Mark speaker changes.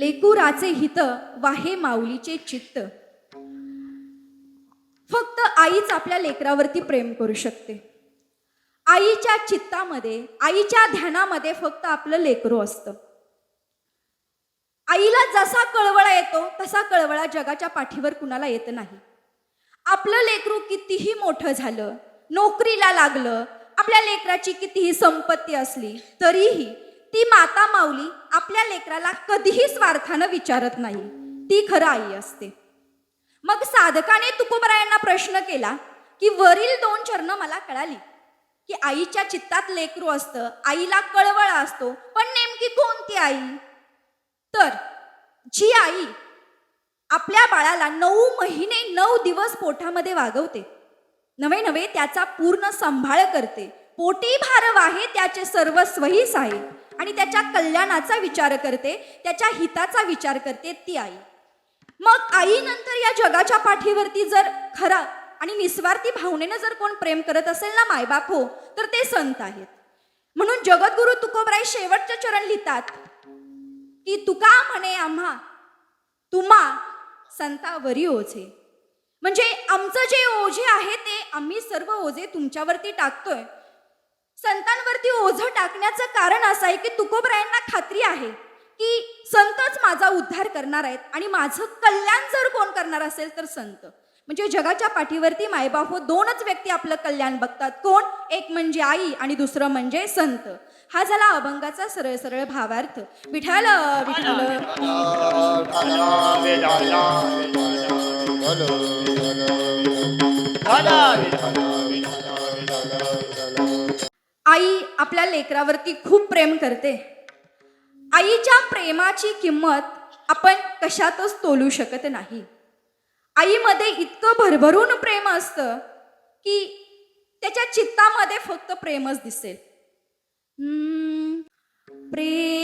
Speaker 1: लेकुराचे हित वाहे माऊलीचे चित्त. फक्त आईच आपल्या लेकरावरती प्रेम करू शकते. आईच्या चित्तामध्ये आईच्या ध्यानामध्ये फक्त आपलं लेकरू असतं. आईला जसा कळवळा येतो तसा कळवळा जगाच्या पाठीवर कुणाला येत नाही. आपलं लेकरू कितीही मोठं झालं नोकरीला लागलं आपल्या लेकराची कितीही संपत्ती असली तरीही ती माता माऊली आपल्या लेकराला कधीही स्वार्थानं विचारत नाही. ती खरं आई असते. मग साधकाने तुकोबरायांना प्रश्न केला की वरील दोन चरणं मला कळाली. की आईच्या चित्तात लेकरू असतं आईला कळवळ असतो पण नेमकी कोणती आई? तर जी आई आपल्या बाळाला नऊ महिने नऊ दिवस पोटामध्ये वागवते. नवे नवे त्याचा पूर्ण सांभाळ करते. पोटी भारव आहे त्याचे सर्वस्वहीच आहे आणि त्याच्या कल्याणाचा विचार करते त्याच्या हिताचा विचार करते ती आई. मग आईनंतर या जगाच्या पाठीवरती जर खरा आणि निस्वार्थी भावनेनं जर कोण प्रेम करत असेल ना मायबाप हो तर ते संत आहेत. म्हणून जगद्गुरु तुकोबराय शेवटचे चरण लिहितात की तुका म्हणे आम्हा तुम्हा संतावरी ओझे. म्हणजे आमचं जे ओझे आहे ते आम्ही सर्व ओझे तुमच्यावरती टाकतोय. संतांवरती ओझं टाकण्याचं कारण असं आहे की तुकोबरायांना खात्री आहे की संतच माझा उद्धार करणार आहेत आणि माझं कल्याण जर कोण करणार असेल तर संत म्हणजे जगाच्या पाठीवरती मायबाप हो दोनच व्यक्ती आपलं कल्याण बघतात कोण एक म्हणजे आई आणि दुसरं म्हणजे संत हा झाला अभंगाचा सरळ सरळ भावार्थ विठाल विठाल आपल्या लेकरावरती खूप प्रेम करते. आईच्या प्रेमाची किंमत आपण कशातच तोलू शकत नाही. आईमध्ये इतकं भरभरून प्रेम असतं की त्याच्या चित्तामध्ये फक्त प्रेमच दिसेल. प्रेम